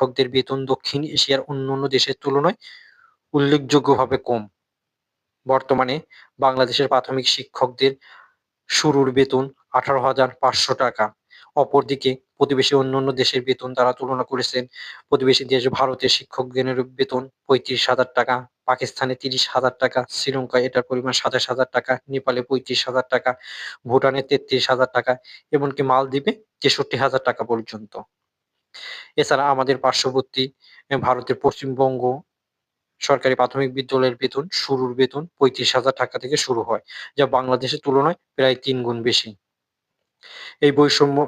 শিক্ষকদের বেতন দক্ষিণ এশিয়ার অন্যান্য দেশের তুলনায় উল্লেখযোগ্যভাবে কম। বর্তমানে বাংলাদেশের প্রাথমিক শিক্ষকদের শুরুর বেতন আঠারো হাজার পাঁচশো টাকা। অপরদিকে প্রতিবেশী অন্যান্য দেশের বেতন তারা তুলনা করেছেন, প্রতিবেশী দেশ ভারতের শিক্ষকদের বেতন পঁয়ত্রিশ হাজার টাকা, পাকিস্তানে তিরিশ হাজার টাকা, শ্রীলঙ্কায় এটার পরিমাণ সাতাশ হাজার টাকা, নেপালে পঁয়ত্রিশ হাজার টাকা, ভুটানে তেত্রিশ হাজার টাকা, এমনকি মালদ্বীপে তেষট্টি হাজার টাকা পর্যন্ত। এছাড়া আমাদের পার্শ্ববর্তী ভারতের পশ্চিমবঙ্গ সরকারি প্রাথমিক বিদ্যালয়ের বেতন, শুরুর বেতন পঁয়ত্রিশ হাজার টাকা থেকে শুরু হয়, যা বাংলাদেশের তুলনায় প্রায় তিন গুণ বেশি। এই বৈষম্য,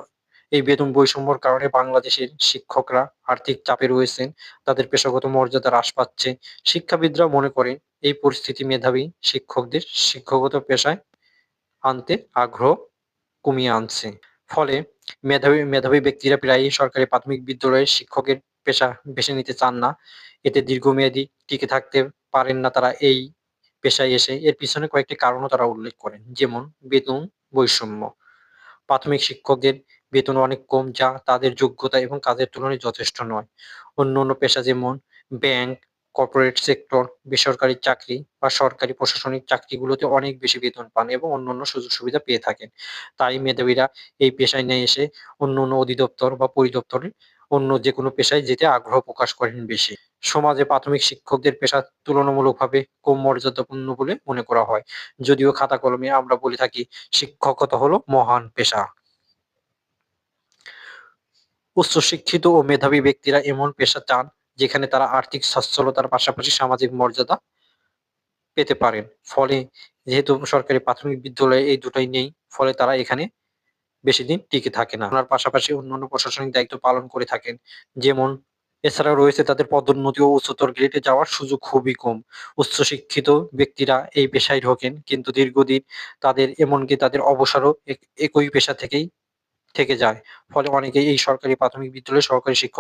এই বেতন বৈষম্যর কারণে বাংলাদেশের শিক্ষকরা আর্থিক চাপে রয়েছেন, তাদের পেশাগত মর্যাদা হ্রাস পাচ্ছে। শিক্ষাবিদরা মনে করেন, এই পরিস্থিতি মেধাবী শিক্ষকদের শিক্ষকতা পেশায় আনতে আগ্রহ কমিয়ে আনছে। ফলে মেধাবী মেধাবী ব্যক্তিরা প্রায়ই সরকারি প্রাথমিক বিদ্যালয়ের শিক্ষকের পেশা বেছে নিতে চান না। এতে দীর্ঘমেয়াদী টিকে থাকতে পারেন না তারা এই পেশায় এসে। এর পিছনে কয়েকটি কারণও তারা উল্লেখ করেন, যেমন বেতন বৈষম্য। প্রাথমিক শিক্ষকদের বেতন অনেক কম, যা তাদের যোগ্যতা এবং কাজের তুলনায় যথেষ্ট নয়। অন্য অন্য পেশা যেমন ব্যাংক কর্পোরেট সেক্টর বেসরকারি চাকরি বা সরকারি প্রশাসনিক চাকরিগুলোতে অনেক বেশি বেতন পান এবং অন্যান্য সুযোগ সুবিধা পেয়ে থাকেন। তাই মেধাবীরা এই পেশায় নিয়ে এসে অন্য অন্য অধিদপ্তর বা পরিদপ্তরে অন্য যে কোনো পেশায় যেতে আগ্রহ প্রকাশ করেন বেশি। সমাজে প্রাথমিক শিক্ষকদের পেশা তুলনামূলকভাবে কম মর্যাদাপূর্ণ বলে মনে করা হয়। যদিও খাতা কলমে আমরা বলে থাকি, শিক্ষকতা হলো মহান পেশা। উচ্চশিক্ষিত ও মেধাবী ব্যক্তিরা এমন পেশা চান যেখানে তারা আর্থিক সচ্ছলতার পাশাপাশি সামাজিক মর্যাদা পেতে পারেন। ফলে যেহেতু সরকারি প্রাথমিক বিদ্যালয়ে এই দুটাই নেই, ফলে তারা এখানে বেশি দিন টিকে থাকে না। ওনার পাশাপাশি অন্যান্য প্রশাসনিক দায়িত্ব পালন করে থাকেন। যেমন এছাড়াও রয়েছে তাদের পদোন্নতি ও উচ্চতর গ্রেডে যাওয়ার সুযোগ খুবই কম। উচ্চশিক্ষিত ব্যক্তিরা এই পেশায় ঢোকেন, কিন্তু দীর্ঘদিন তাদের, এমনকি তাদের অবসরও এক- একই পেশা থেকেই থেকে যায়। ফলে অনেকেই এই সরকারি প্রাথমিক বিদ্যালয়ে সহকারী শিক্ষক